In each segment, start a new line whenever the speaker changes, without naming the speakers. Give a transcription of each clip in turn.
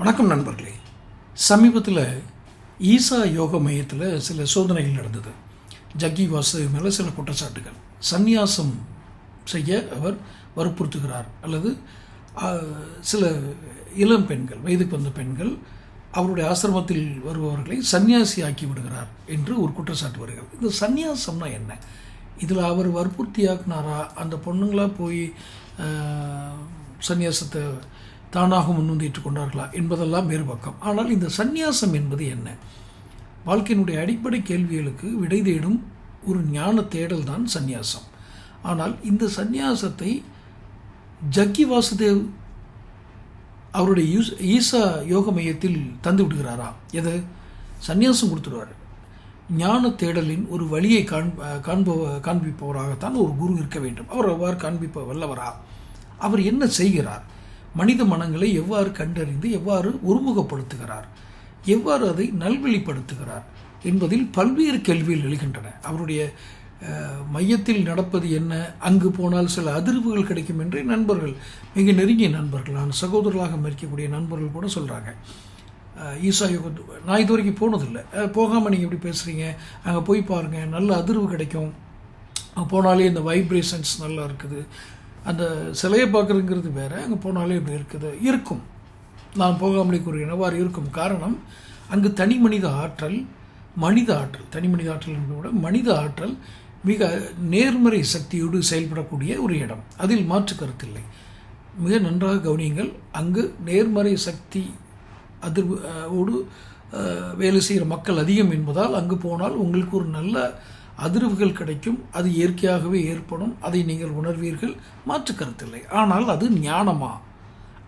வணக்கம் நண்பர்களே. சமீபத்தில் ஈசா யோக மையத்தில் சில சோதனைகள் நடந்தது. ஜக்கி வாசு மேலே சில குற்றச்சாட்டுகள். சந்நியாசம் செய்ய அவர் வற்புறுத்துகிறார். அல்லது சில இளம் பெண்கள் வயதுக்கு வந்த பெண்கள் அவருடைய ஆசிரமத்தில் வருபவர்களை சன்னியாசி ஆக்கி விடுகிறார் என்று ஒரு குற்றச்சாட்டு வருகிறது. இந்த சந்நியாசம்னா என்ன? இதில் அவர் வற்புறுத்தியாக்குனாரா? அந்த பொண்ணுங்களாக போய் சன்னியாசத்தை தானாக முன்வந்து ஏற்றுக்கொண்டார்களா என்பதெல்லாம் வேறு பக்கம். ஆனால் இந்த சந்நியாசம் என்பது என்ன? வாழ்க்கையினுடைய அடிப்படை கேள்விகளுக்கு விடை தேடும் ஒரு ஞான தேடல் தான் சந்நியாசம். ஆனால் இந்த சந்நியாசத்தை ஜக்கி வாசுதேவ் அவருடைய யூஸ் ஈசா யோக மையத்தில் தந்து விடுகிறாரா? எது? சந்நியாசம் கொடுத்துருவார். ஞான தேடலின் ஒரு வழியை காண் காண்பவ காண்பிப்பவராகத்தான் ஒரு குரு இருக்க வேண்டும். அவர் அவ்வாறு காண்பிப்ப வல்லவரா? அவர் என்ன செய்கிறார்? மனித மனங்களை எவ்வாறு கண்டறிந்து எவ்வாறு ஒருமுகப்படுத்துகிறார் எவ்வாறு அதை நல்வெளிப்படுத்துகிறார் என்பதில் பல்வேறு கேள்விகள் எழுகின்றன. அவருடைய மையத்தில் நடப்பது என்ன அங்கு போனால் சில அதிர்வுகள் கிடைக்கும் என்று நண்பர்கள் மிக நெருங்கிய நண்பர்கள் நான் சகோதரர்களாக மறிக்கக்கூடிய நண்பர்கள் கூட சொல்கிறாங்க ஈசா யோக நான் இது வரைக்கும் போனதில்லை போகாமல் நீங்கள் எப்படி பேசுகிறீங்க அங்கே போய் பாருங்கள் நல்ல அதிர்வு கிடைக்கும். போனாலே இந்த வைப்ரேஷன்ஸ் நல்லா இருக்குது. அந்த சிலையை பார்க்குறதுங்கிறது வேறு அங்கே போனாலே இப்படி இருக்குது. இருக்கும். நான் போகாமலே கூறுகிறேன் அவ்வாறு இருக்கும் காரணம் அங்கு தனி மனித ஆற்றல் மனித ஆற்றல் தனி மனித ஆற்றல் என்பதை விட மனித ஆற்றல் மிக நேர்மறை சக்தியோடு செயல்படக்கூடிய ஒரு இடம். அதில் மாற்று கருத்தில்லை. மிக நன்றாக கவனியுங்கள் அங்கு நேர்மறை சக்தி அதிர்வு ஓடு வேலை செய்கிற மக்கள் அதிகம் என்பதால் அங்கு போனால் உங்களுக்கு ஒரு நல்ல அதிர்வுகள் கிடைக்கும் அது இயற்கையாகவே ஏற்படும் அதை நீங்கள் உணர்வீர்கள் மாற்று கருத்தில்லை. ஆனால் அது ஞானமா?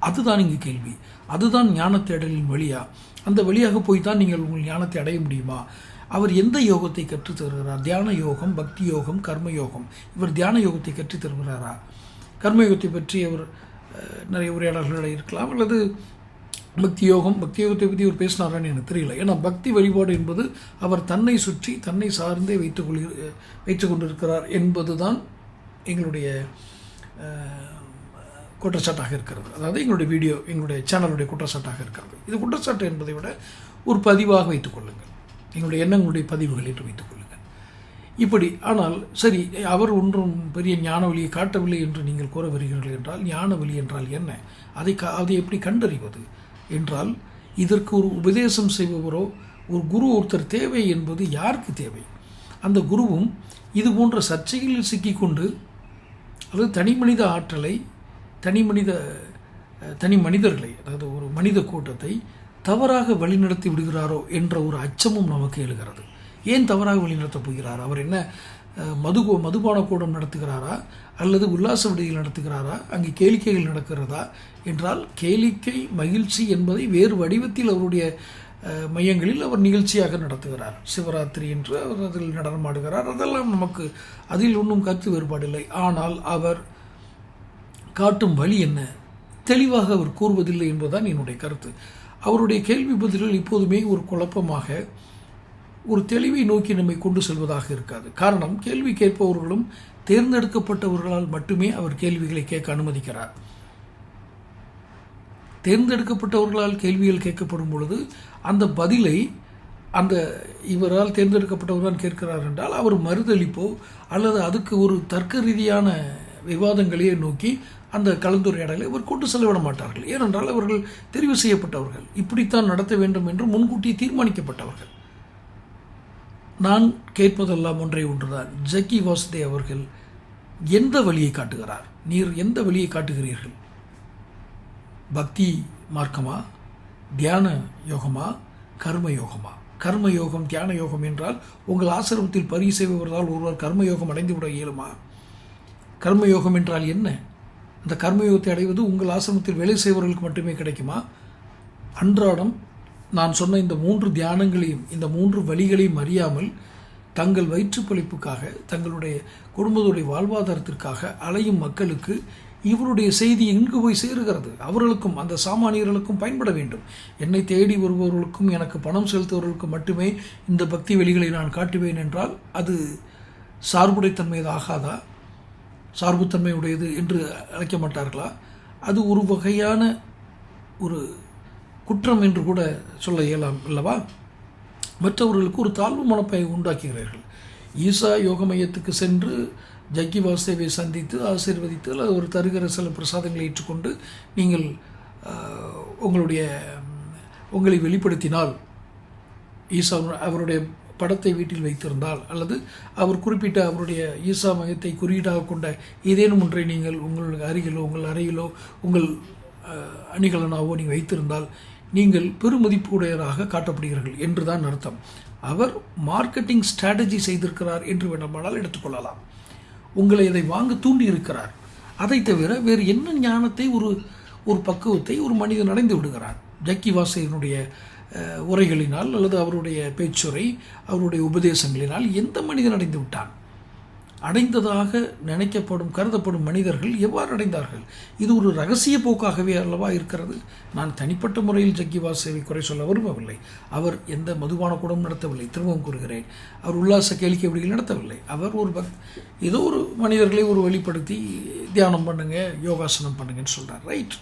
அதுதான் இங்கு கேள்வி. அதுதான் ஞான தேடலின் வழியா? அந்த வழியாக போய் தான் நீங்கள் உங்கள் ஞானத்தை அடைய முடியுமா? அவர் எந்த யோகத்தை கற்றுத் தருகிறார்? தியான யோகம் பக்தி யோகம் கர்ம யோகம். இவர் தியான யோகத்தை கற்றுத் தருகிறாரா? கர்மயோகத்தை பற்றி அவர் நிறைய உரையாடல்கள் இருக்கலாம் அல்லது பக்தி யோகம் பக்தி யோகத்தை பற்றி அவர் பேசினாரான்னு எனக்கு தெரியல. ஏன்னா பக்தி வழிபாடு என்பது அவர் தன்னை சுற்றி தன்னை சார்ந்தே வைத்துக் கொள்கிற வைத்து கொண்டிருக்கிறார் என்பது தான் எங்களுடைய குற்றச்சாட்டாக இருக்கிறது. அதாவது எங்களுடைய வீடியோ எங்களுடைய சேனலுடைய குற்றச்சாட்டாக இருக்கிறது. இது குற்றச்சாட்டு என்பதை விட ஒரு பதிவாக வைத்துக் கொள்ளுங்கள். எங்களுடைய எண்ணங்களுடைய பதிவுகள் என்று வைத்துக் கொள்ளுங்கள். இப்படி ஆனால் சரி அவர் ஒன்றும் பெரிய ஞான வழியை காட்டவில்லை என்று நீங்கள் கூற வருகிறீர்கள் என்றால் ஞான வழி என்றால் என்ன? அதை அதை எப்படி கண்டறிவது? என்றால் இதற்கு ஒரு உபதேசம் செய்பவரோ ஒரு குரு ஒருத்தர் தேவை என்பது யாருக்கு தேவை? அந்த குருவும் இது போன்ற சர்ச்சைகளில் சிக்கிக்கொண்டு அதாவது தனி மனித ஆற்றலை தனி மனித தனி மனிதர்களை அதாவது ஒரு மனித கூட்டத்தை தவறாக வழிநடத்தி விடுகிறாரோ என்ற ஒரு அச்சமும் நமக்கு எழுகிறது. ஏன் தவறாக வழிநடத்தப் போகிறார்? அவர் என்ன மது மதுபான கூடம் நடத்துகிறாரா? அல்லது உல்லாச விடுதிகள் நடத்துகிறாரா? அங்கே கேளிக்கைகள் நடக்கிறதா? என்றால் கேளிக்கை மகிழ்ச்சி என்பதை வேறு வடிவத்தில் அவருடைய மையங்களில் அவர் நிகழ்ச்சியாக நடத்துகிறார். சிவராத்திரி என்று அவர் அதில் நடனமாடுகிறார் அதெல்லாம் நமக்கு அதில் ஒன்றும் கருத்து வேறுபாடில்லை. ஆனால் அவர் காட்டும் வழி என்ன? தெளிவாக அவர் கூறுவதில்லை என்பதுதான் என்னுடைய கருத்து. அவருடைய கேள்வி பதில்கள் எப்போதுமே ஒரு குழப்பமாக ஒரு தெளிவை நோக்கி நம்மை கொண்டு செல்வதாக இருக்காது. காரணம் கேள்வி கேட்பவர்களும் தேர்ந்தெடுக்கப்பட்டவர்களால் மட்டுமே அவர் கேள்விகளை கேட்க அனுமதிக்கிறார். தேர்ந்தெடுக்கப்பட்டவர்களால் கேள்விகள் கேட்கப்படும் பொழுது அந்த பதிலை அந்த இவரால் தேர்ந்தெடுக்கப்பட்டவர்தான் கேட்கிறார் என்றால் அவர் மறுதளிப்போ அல்லது அதுக்கு ஒரு தர்க்க ரீதியான விவாதங்களையே நோக்கி அந்த கலந்துரையாடலை அவர் கொண்டு செல்லவிட மாட்டார்கள். ஏனென்றால் அவர்கள் தெரிவு செய்யப்பட்டவர்கள். இப்படித்தான் நடத்த வேண்டும் என்று முன்கூட்டி தீர்மானிக்கப்பட்டவர்கள். நான் கேட்பதெல்லாம் ஒன்றே ஒன்றுதான். ஜக்கி வாசுதே அவர்கள் எந்த வழியை காட்டுகிறார்? நீர் எந்த வழியை காட்டுகிறீர்கள்? பக்தி மார்க்கமா? தியான யோகமா? கர்ம யோகமா? கர்ம யோகம் தியான யோகம் என்றால் உங்கள் ஆசிரமத்தில் பரி செய்பவர்களால் ஒருவர் கர்ம யோகம் அடைந்துவிட இயலுமா? கர்ம யோகம் என்றால் என்ன? அந்த கர்ம யோகத்தை அடைவது உங்கள் ஆசிரமத்தில் வேலை செய்பவர்களுக்கு மட்டுமே கிடைக்குமா? அன்றாடம் நான் சொன்ன இந்த மூன்று தியானங்களையும் இந்த மூன்று வழிகளையும் அறியாமல் தங்கள் வயிற்றுப்பழிப்புக்காக தங்களுடைய குடும்பத்துடைய வாழ்வாதாரத்திற்காக அலையும் மக்களுக்கு இவருடைய செய்தி எங்கு போய் சேருகிறது? அவர்களுக்கும் அந்த சாமானியர்களுக்கும் பயன்பட வேண்டும். என்னை தேடி வருபவர்களுக்கும் எனக்கு பணம் செலுத்துவர்களுக்கும் மட்டுமே இந்த பக்தி வெளிகளை நான் காட்டுவேன் என்றால் அது சார்புடைத்தன்மை ஆகாதா? சார்புத்தன்மையுடையது என்று அழைக்க மாட்டார்களா? அது ஒரு வகையான ஒரு குற்றம் என்று கூட சொல்ல இயலாம் அல்லவா? மற்றவர்களுக்கு ஒரு தாழ்வு மனப்பை உண்டாக்குகிறார்கள். ஈசா யோக மையத்துக்கு சென்று ஜக்கி வாசுதேவை சந்தித்து ஆசீர்வதித்து அல்லது ஒரு தருகிற சில பிரசாதங்களை ஏற்றுக்கொண்டு நீங்கள் உங்களுடைய உங்களை வெளிப்படுத்தினால் ஈசா அவருடைய படத்தை வீட்டில் வைத்திருந்தால் அல்லது அவர் குறிப்பிட்ட அவருடைய ஈசா மையத்தை குறியீடாக கொண்ட ஏதேனும் ஒன்றை நீங்கள் உங்கள் அருகிலோ உங்கள் அறையிலோ உங்கள் அணிகலனாவோ நீங்கள் வைத்திருந்தால் நீங்கள் பெருமதிப்புடையராக காட்டப்படுகிறீர்கள் என்று தான் அர்த்தம். அவர் மார்க்கெட்டிங் ஸ்ட்ராட்டஜி செய்திருக்கிறார் என்று வேண்டுமானால் எடுத்துக்கொள்ளலாம். உங்களை இதை வாங்க தூண்டி இருக்கிறார் அதை தவிர வேறு என்ன ஞானத்தை ஒரு ஒரு பக்குவத்தை ஒரு மனிதன் அடைந்து விடுகிறார்? ஜக்கி வாசகனுடைய உரைகளினால் அல்லது அவருடைய பேச்சுரை அவருடைய உபதேசங்களினால் எந்த மனிதன் அடைந்து விட்டான்? அடைந்ததாக நினைக்கப்படும் கருதப்படும் மனிதர்கள் எவ்வாறு அடைந்தார்கள்? இது ஒரு ரகசிய போக்காகவே அல்லவா இருக்கிறது? நான் தனிப்பட்ட முறையில் ஜக்கி வாசேவை குறை சொல்ல விரும்பவில்லை. அவர் எந்த மதுபான கூடம் நடத்தவில்லை திரும்பவும் கூறுகிறேன். அவர் உல்லாச கேளிக்கை விடிகள் நடத்தவில்லை. அவர் ஒரு பக் ஏதோ ஒரு மனிதர்களை ஒரு வெளிப்படுத்தி தியானம் பண்ணுங்க யோகாசனம் பண்ணுங்கன்னு சொல்கிறார் ரைட்.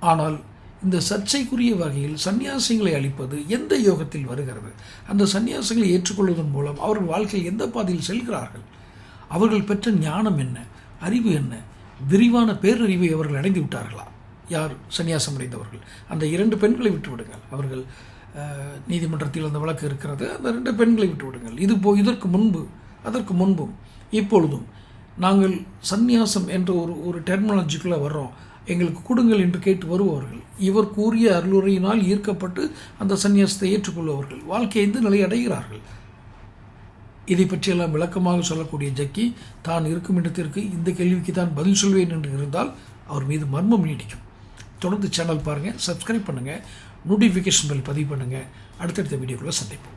ஆனால் இந்த சர்ச்சைக்குரிய வகையில் சன்னியாசிகளை அளிப்பது எந்த யோகத்தில் வருகிறது? அந்த சன்னியாசிகளை ஏற்றுக்கொள்வதன் மூலம் அவர்கள் வாழ்க்கையில் எந்த பாதையில் செல்கிறார்கள்? அவர்கள் பெற்ற ஞானம் என்ன? அறிவு என்ன? விரிவான பேரறிவை அவர்கள் அடைந்து விட்டார்களா? யார் சந்நியாசம் அடைந்தவர்கள்? அந்த இரண்டு பெண்களை விட்டுவிடுங்கள் அவர்கள் நீதிமன்றத்தில் அந்த வழக்கு இருக்கிறது. அந்த ரெண்டு பெண்களை விட்டுவிடுங்கள் இது போ இதற்கு முன்பு அதற்கு முன்பும் இப்பொழுதும் நாங்கள் சந்நியாசம் என்ற ஒரு ஒரு டெர்மினாலஜிக்குள்ளே வர்றோம். எங்களுக்கு கொடுங்கள் என்று கேட்டு வருபவர்கள். இவர் கூறிய அருளுரையினால் ஈர்க்கப்பட்டு அந்த சந்நியாசத்தை ஏற்றுக்கொள்பவர்கள். வாழ்க்கையை எந்த நிலையடைகிறார்கள் இதை பற்றியெல்லாம் விளக்கமாக சொல்லக்கூடிய ஜக்கி தான் இருக்கும் இடத்திற்கு இந்த கேள்விக்கு தான் பதில் சொல்வேன் என்று இருந்தால் அவர் மீது மர்மம் நீடிக்கும். தொடர்ந்து சேனல் பாருங்கள் சப்ஸ்கிரைப் பண்ணுங்கள் நோட்டிஃபிகேஷன் பெல் பதிவு பண்ணுங்கள் அடுத்தடுத்த வீடியோக்குள்ளே சந்திப்போம்.